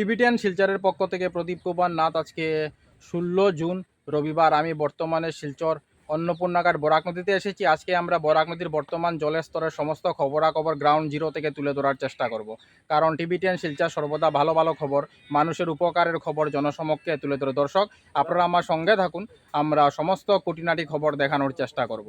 Tibetan শিলচরের পক্ষ থেকে প্রদীপ কুমার নাথ আজকে ষোলো জুন, রবিবার। আমি বর্তমানে শিলচর অন্নপূর্ণাঘাট বরাক নদীতে এসেছি। আজকে আমরা বরাক নদীর বর্তমান জলের স্তরের সমস্ত খবরাখবর গ্রাউন্ড জিরো থেকে তুলে ধরার চেষ্টা করব। কারণ টিবিটিয়ান শিলচর সর্বদা ভালো ভালো খবর। মানুষের উপকারের খবর জনসমক্ষে তুলে ধরে। দর্শক, আপনারা আমার সঙ্গে থাকুন। আমরা সমস্ত খুঁটিনাটি খবর দেখানোর চেষ্টা করব।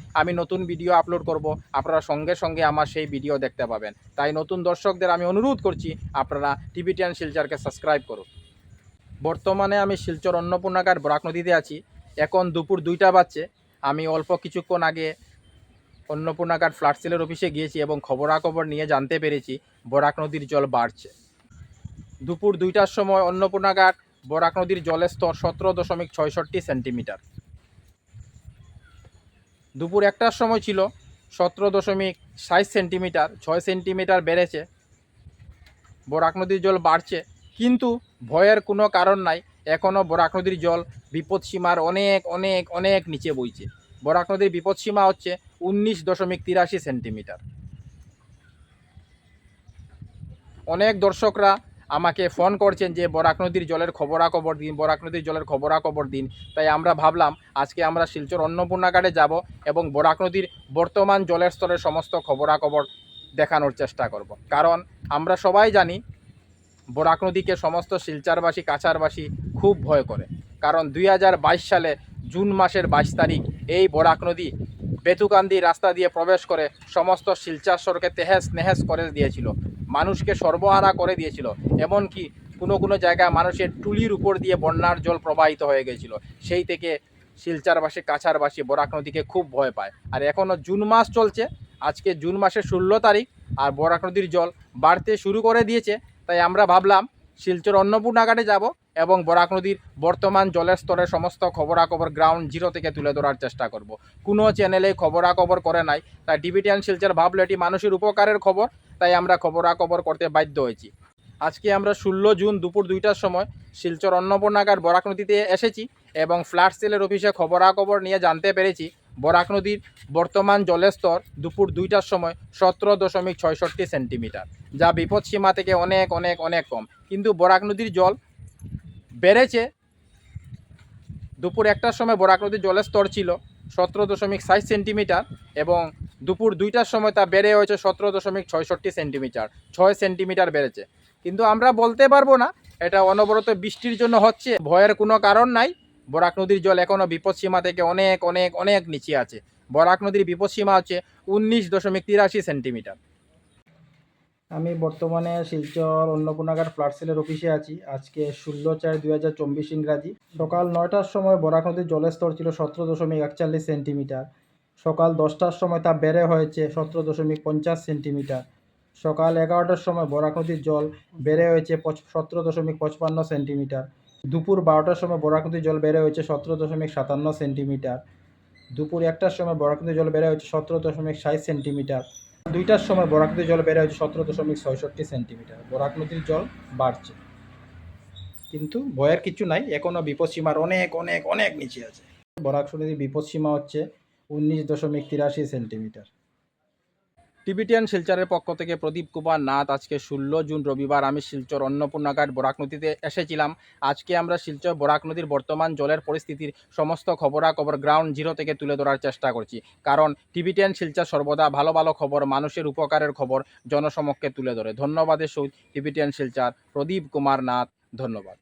আমি নতুন ভিডিও আপলোড করব। আপনারা সঙ্গে সঙ্গে আমার সেই ভিডিও দেখতে পাবেন। তাই নতুন দর্শকদের আমি অনুরোধ করছি, আপনারা টিবিটিয়ান শিলচরকে সাবস্ক্রাইব করুন। বর্তমানে আমি শিলচর অন্নপূর্ণাঘাট বরাক নদীতে আছি। এখন দুপুর দুইটা বাজছে। আমি অল্প কিছুক্ষণ আগে অন্নপূর্ণাঘাট ফ্লাড সেলের অফিসে গিয়েছি এবং খবরাখবর নিয়ে জানতে পেরেছি, বরাক নদীর জল বাড়ছে। দুপুর দুইটার সময় অন্নপূর্ণাঘাট বরাক নদীর জলের স্তর সতেরো দশমিক ছয়ষট্টি সেন্টিমিটার। দুপুর একটার সময় ছিল, সতেরো দশমিক ষাট সেন্টিমিটার, ছয় সেন্টিমিটার বেড়েছে। বরাক নদীর জল বাড়ছে, কিন্তু ভয়ের কোনো কারণ নাই এখনও বরাক নদীর জল বিপদসীমার অনেক অনেক অনেক নিচে বইছে। বরাক নদীর বিপদসীমা হচ্ছে উনিশ দশমিক তিরাশি সেন্টিমিটার। অনেক দর্শকরা আমাকে ফোন করছেন যে, বরাক নদীর জলের খবরাখবর দিন, বরাক নদীর জলের খবরাখবর দিন। তাই আমরা ভাবলাম, আজকে আমরা শিলচর অন্নপূর্ণাঘাটে যাব এবং বরাক নদীর বর্তমান জলের স্তরের সমস্ত খবরাখবর দেখানোর চেষ্টা করব। কারণ আমরা সবাই জানি, বরাক নদীকে সমস্ত শিলচারবাসী, কাছারবাসী খুব ভয় করে। কারণ দুই হাজার বাইশ সালে জুন মাসের বাইশ তারিখ এই বরাক নদী বেতুকান্দি রাস্তা দিয়ে প্রবেশ করে সমস্ত শিলচার সড়কে তেহেস নেহেস করে দিয়েছিল। মানুষকে সর্বহারা করে দিয়েছিল। এমনকি কোনো কোনো জায়গায় মানুষের টুলির উপর দিয়ে বন্যার জল প্রবাহিত হয়ে গেছিল। সেই থেকে শিলচারবাসী কাছারবাসী বরাক নদীকে খুব ভয় পায়। আর এখনও জুন মাস চলছে। আজকে জুন মাসের ষোলো তারিখ আর বরাক নদীর জল বাড়তে শুরু করে দিয়েছে। তাই আমরা ভাবলাম শিলচর অন্নপূর্ণাঘাটে যাব। এবং বরাক নদীর বর্তমান জলের স্তরের সমস্ত খবরাখবর গ্রাউন্ড জিরো থেকে তুলে ধরার চেষ্টা করব। কোনো চ্যানেলে খবরাখবর করে নাই, তাই ডিবিটিয়ান শিলচর ভাবলো এটি মানুষের উপকারের খবর, তাই আমরা খবরাখবর করতে বাধ্য হয়েছি। আজকে আমরা ষোলো জুন দুপুর দুইটার সময় শিলচর অন্নপূর্ণাগার বরাক নদীতে এসেছি এবং ফ্ল্যাট সেলের অফিসে খবরাখবর নিয়ে জানতে পেরেছি। বরাক নদীর বর্তমান জলের স্তর দুপুর দুইটার সময় সতেরো দশমিক ছয়ষট্টি সেন্টিমিটার, যা বিপদসীমা থেকে অনেক অনেক অনেক কম। কিন্তু বরাক নদীর জল বেড়েছে। দুপুর একটার সময় বরাক নদীর জলের স্তর ছিল, সতেরো দশমিক ষাট সেন্টিমিটার এবং দুপুর দুইটার সময় তা বেড়ে হয়েছে সতেরো দশমিক ছয়ষট্টি সেন্টিমিটার, ছয় সেন্টিমিটার বেড়েছে। কিন্তু আমরা বলতে পারব না, এটা অনবরত বৃষ্টির জন্য হচ্ছে। ভয়ের কোনো কারণ নাই বরাক নদীর জল এখনও বিপদসীমা থেকে অনেক অনেক অনেক নিচে আছে। বরাক নদীর বিপদসীমা হচ্ছে উনিশ দশমিক তিরাশি সেন্টিমিটার। আমি বর্তমানে শিলচর অন্নপূর্ণাঘাট ফ্লাড সেলের অফিসে আছি। আজকে ষোলো চার দুই হাজার চব্বিশ ইংরাজি। সকাল নয়টার সময় বরাক নদীর জলের স্তর ছিল সতেরো দশমিক একচল্লিশ সেন্টিমিটার। সকাল দশটার সময় তা বেড়ে হয়েছে সতেরো দশমিক পঞ্চাশ সেন্টিমিটার। সকাল এগারোটার সময় বরাক নদীর জল বেড়ে হয়েছে সতেরো দশমিক পঁচপান্ন সেন্টিমিটার। দুপুর বারোটার সময় বরাক নদীর জল বেড়ে হয়েছে সতেরো দশমিক সাতান্ন সেন্টিমিটার। দুপুর একটার সময় বরাক নদীর জল বেড়ে হয়েছে সতেরো দশমিক ষাট সেন্টিমিটার। দুইটার সময় বরাক নদীর জল বেড়ে হয়েছে সতেরো দশমিক ছয়ষট্টি সেন্টিমিটার। বরাক নদীর জল বাড়ছে। কিন্তু ভয়ের কিছু নাই এখনও বিপদসীমার অনেক অনেক অনেক নিচে আছে। বরাক নদীর বিপদসীমা হচ্ছে উনিশ দশমিক তিরাশি সেন্টিমিটার। টিবিটিয়ান শিলচরের পক্ষ থেকে প্রদীপ কুমার নাথ আজকে ষোলো জুন রবিবার আমি শিলচর অন্নপূর্ণাঘাট বরাক নদীতে এসেছিলাম। আজকে আমরা শিলচর বরাক নদীর বর্তমান জলের পরিস্থিতির সমস্ত খবরাখবর গ্রাউন্ড জিরো থেকে তুলে ধরার চেষ্টা করছি। কারণ টিবিটিয়ান শিলচর সর্বদা ভালো ভালো খবর, মানুষের উপকারের খবর জনসমক্ষে তুলে ধরে। ধন্যবাদের সহিত টিবিটিয়ান শিলচর প্রদীপ কুমার নাথ, ধন্যবাদ।